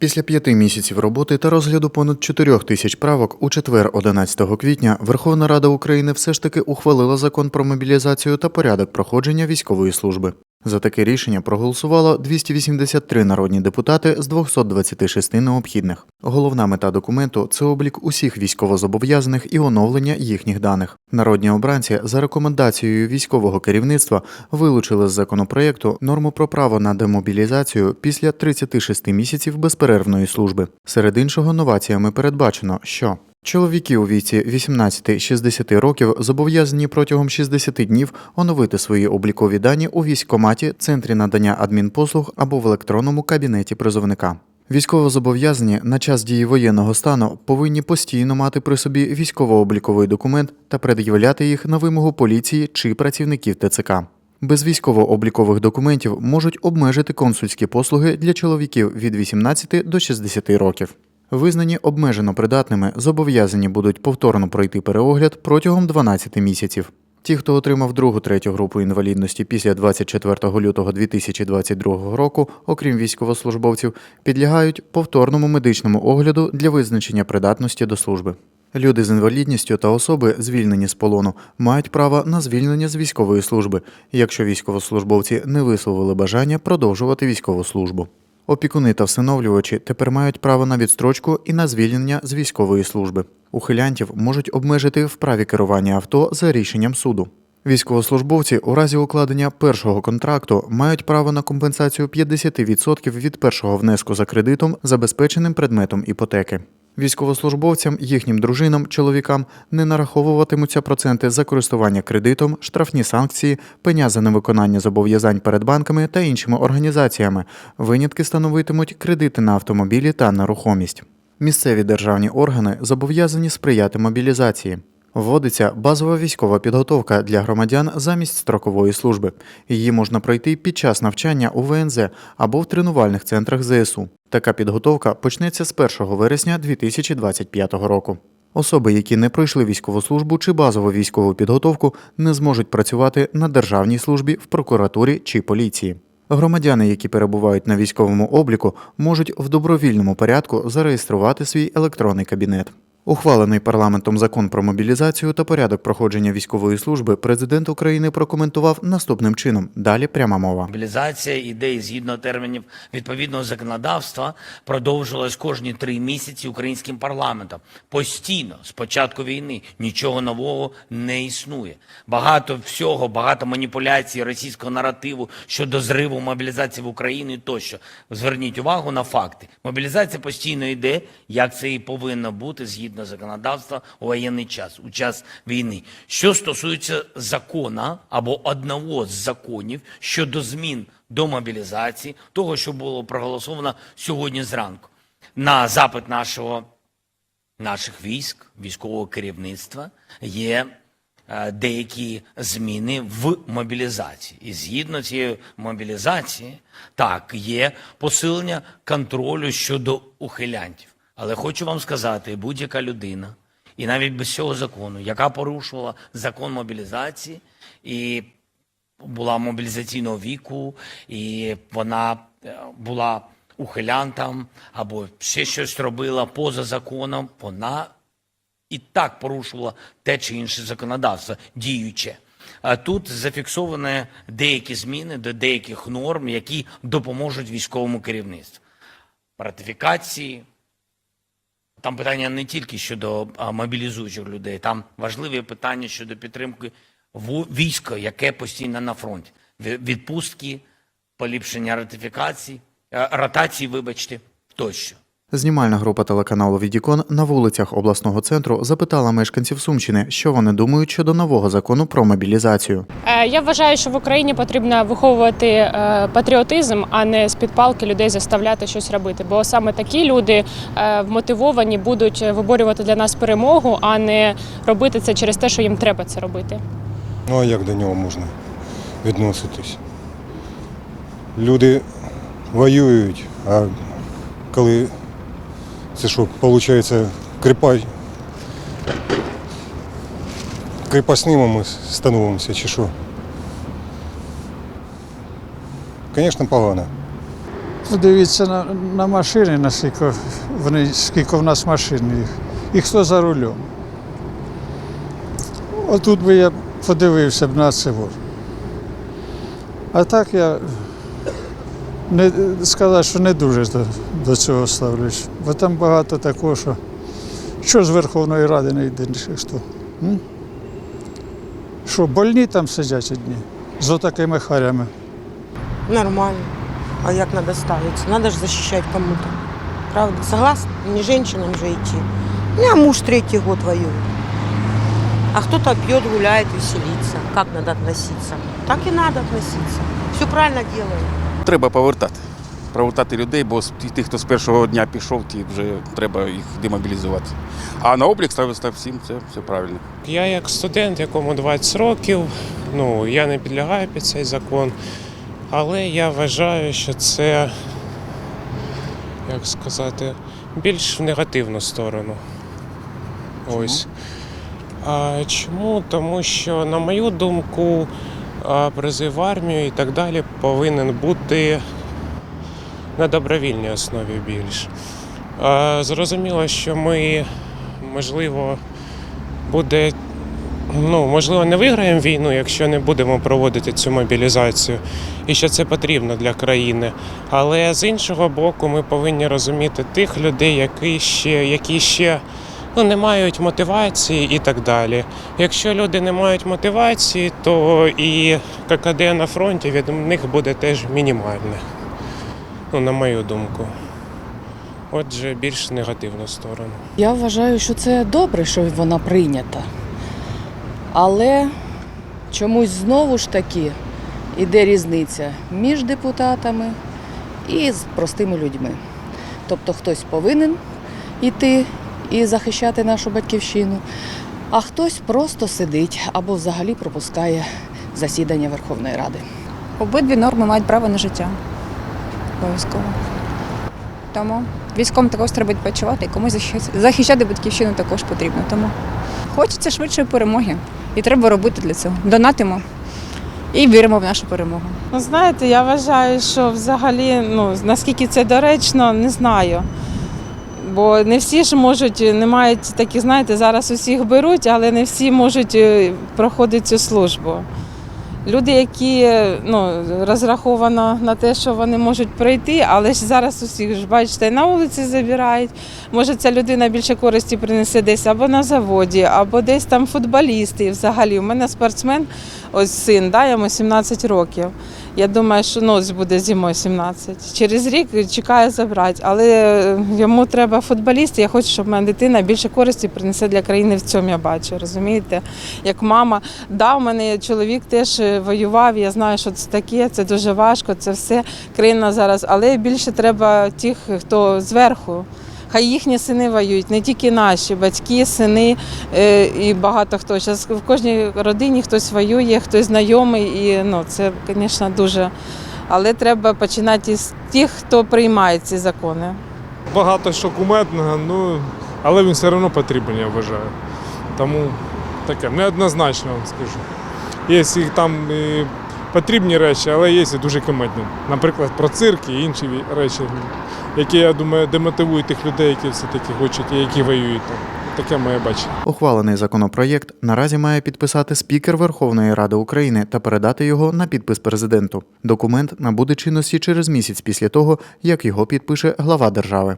Після п'яти місяців роботи та розгляду понад чотирьох тисяч правок у четвер, 11 квітня, Верховна Рада України все ж таки ухвалила закон про мобілізацію та порядок проходження військової служби. За таке рішення проголосувало 283 народні депутати з 226 необхідних. Головна мета документу це облік усіх військовозобов'язаних і оновлення їхніх даних. Народні обранці за рекомендацією військового керівництва вилучили з законопроекту норму про право на демобілізацію після 36 місяців безперервної служби. Серед іншого, новаціями передбачено, що Чоловіки у віці 18-60 років зобов'язані протягом 60 днів оновити свої облікові дані у військкоматі, центрі надання адмінпослуг або в електронному кабінеті призовника. Військовозобов'язані на час дії воєнного стану повинні постійно мати при собі військово-обліковий документ та пред'являти їх на вимогу поліції чи працівників ТЦК. Без військово-облікових документів можуть обмежити консульські послуги для чоловіків від 18 до 60 років. Визнані обмежено придатними, зобов'язані будуть повторно пройти переогляд протягом 12 місяців. Ті, хто отримав другу третю групу інвалідності після 24 лютого 2022 року, окрім військовослужбовців, підлягають повторному медичному огляду для визначення придатності до служби. Люди з інвалідністю та особи, звільнені з полону, мають право на звільнення з військової служби, якщо військовослужбовці не висловили бажання продовжувати військову службу. Опікуни та всиновлювачі тепер мають право на відстрочку і на звільнення з військової служби. Ухилянтів можуть обмежити в праві керування авто за рішенням суду. Військовослужбовці у разі укладення першого контракту мають право на компенсацію 50% від першого внеску за кредитом, забезпеченим предметом іпотеки. Військовослужбовцям, їхнім дружинам, чоловікам не нараховуватимуться проценти за користування кредитом, штрафні санкції, пеня за невиконання зобов'язань перед банками та іншими організаціями. Винятки становитимуть кредити на автомобілі та нерухомість. Місцеві державні органи зобов'язані сприяти мобілізації. Вводиться базова військова підготовка для громадян замість строкової служби. Її можна пройти під час навчання у ВНЗ або в тренувальних центрах ЗСУ. Така підготовка почнеться з 1 вересня 2025 року. Особи, які не пройшли військову службу чи базову військову підготовку, не зможуть працювати на державній службі в прокуратурі чи поліції. Громадяни, які перебувають на військовому обліку, можуть в добровільному порядку зареєструвати свій електронний кабінет. Ухвалений парламентом закон про мобілізацію та порядок проходження військової служби президент України прокоментував наступним чином. Далі пряма мова. Мобілізація ідеї згідно термінів відповідного законодавства продовжувалась кожні три місяці українським парламентом. Постійно з початку війни нічого нового не існує. Багато всього, багато маніпуляцій російського наративу щодо зриву мобілізації в Україні. Тощо зверніть увагу на факти. Мобілізація постійно йде, як це і повинно бути згідно законодавства у воєнний час, у час війни. Що стосується закона або одного з законів щодо змін до мобілізації, того, що було проголосовано сьогодні зранку, на запит нашого наших військ, військового керівництва є е, деякі зміни в мобілізації. І згідно цієї мобілізації, так, є посилення контролю щодо ухилянтів. Але хочу вам сказати, будь-яка людина, і навіть без цього закону, яка порушувала закон мобілізації і була мобілізаційного віку, і вона е, була ухилянтом або ще щось робила поза законом, вона і так порушувала те чи інше законодавство діюче. Тут зафіксовані деякі зміни до деяких норм, які допоможуть військовому керівництву. Ратифікації, там питання не тільки щодо мобілізуючих людей, там важливі питання щодо підтримки війська, яке постійно на фронті. Відпустки, поліпшення ратифікацій, е, ротації, вибачте, тощо. Знімальна група телеканалу Відікон на вулицях обласного центру запитала мешканців Сумщини, що вони думають щодо нового закону про мобілізацію. Е, Я вважаю, що в Україні потрібно виховувати е, патріотизм, а не з-під палки людей заставляти щось робити. Бо саме такі люди е, вмотивовані будуть виборювати для нас перемогу, а не робити це через те, що їм треба це робити. Ну а як до нього можна відноситись? Люди воюють, а коли це що, виходить, кріпа... кріпосними ми становимося чи що? Звісно, погано. Подивіться на, на машини, наскільки вони, скільки в нас машин їх. І хто за рулем. Отут би я подивився б на це. А так я не сказати, що не дуже до, до цього ставлюсь. Бо там багато такого, що, що з Верховної Ради не йде. М? Що, больні там сидять одні з отакими харями. Нормально. А як надо ставиться? Надо же защищать кому-то. Правда? Согласна? Не женщинам же идти. У муж третий год воюет. А кто-то пьет, гуляет, веселится. Как надо относиться? Так и надо относиться. Все правильно делают. Треба повертати. Повертати людей, бо ті- тих, хто з першого дня пішов, ті вже треба їх демобілізувати. А на облік ставити всім це все правильно. Я як студент, якому 20 років, ну я не підлягаю під цей закон, але я вважаю, що це, як сказати, більш в негативну сторону. Ось. А, чому? Тому що, на мою думку, призив в армію і так далі повинен бути на добровільній основі більш. Зрозуміло, що ми, можливо, буде ну, можливо, не виграємо війну, якщо не будемо проводити цю мобілізацію, і що це потрібно для країни. Але з іншого боку, ми повинні розуміти тих людей, які ще, які ще ну, не мають мотивації і так далі. Якщо люди не мають мотивації, то і ККД на фронті від них буде теж мінімальне. Ну, на мою думку. Отже, більш негативну сторону. Я вважаю, що це добре, що вона прийнята. Але чомусь знову ж таки іде різниця між депутатами і з простими людьми. Тобто хтось повинен йти і захищати нашу батьківщину, а хтось просто сидить або взагалі пропускає засідання Верховної Ради. Обидві норми мають право на життя. Обов'язково. Тому військовим також треба відпочивати, і комусь захищати- захищати батьківщину також потрібно. Тому хочеться швидшої перемоги. І треба робити для цього. Донатимо і віримо в нашу перемогу. Ну, знаєте, я вважаю, що взагалі, ну, наскільки це доречно, не знаю. Бо не всі ж можуть, не мають такі, знаєте, зараз усіх беруть, але не всі можуть е, проходити цю службу. Люди, які ну, розраховано на те, що вони можуть пройти, але ж зараз усіх ж бачите, на вулиці забирають. Може, ця людина більше користі принесе десь або на заводі, або десь там футболісти. Взагалі, у мене спортсмен, ось син, да, йому 17 років. Я думаю, що ось буде зимою 17. Через рік чекає забрати, але йому треба футболіст. Я хочу, щоб моя дитина більше користі принесе для країни в цьому. Я бачу, розумієте? Як мама, да, у мене чоловік теж е, воював. Я знаю, що це таке. Це дуже важко. Це все країна зараз. Але більше треба тих, хто зверху. Хай їхні сини воюють, не тільки наші батьки, сини е, і багато хто. Зараз в кожній родині хтось воює, хтось знайомий, і ну це, звісно, дуже. Але треба починати із тих, хто приймає ці закони. багато що кумедного, ну, але він все одно потрібен, я вважаю. Тому таке, неоднозначно вам скажу. Є і там і потрібні речі, але є і дуже кумедні. Наприклад, про цирк і інші речі, які, я думаю, демотивують тих людей, які все-таки хочуть і які воюють. Таке моє бачення. Ухвалений законопроєкт наразі має підписати спікер Верховної Ради України та передати його на підпис президенту. Документ набуде чинності через місяць після того, як його підпише глава держави.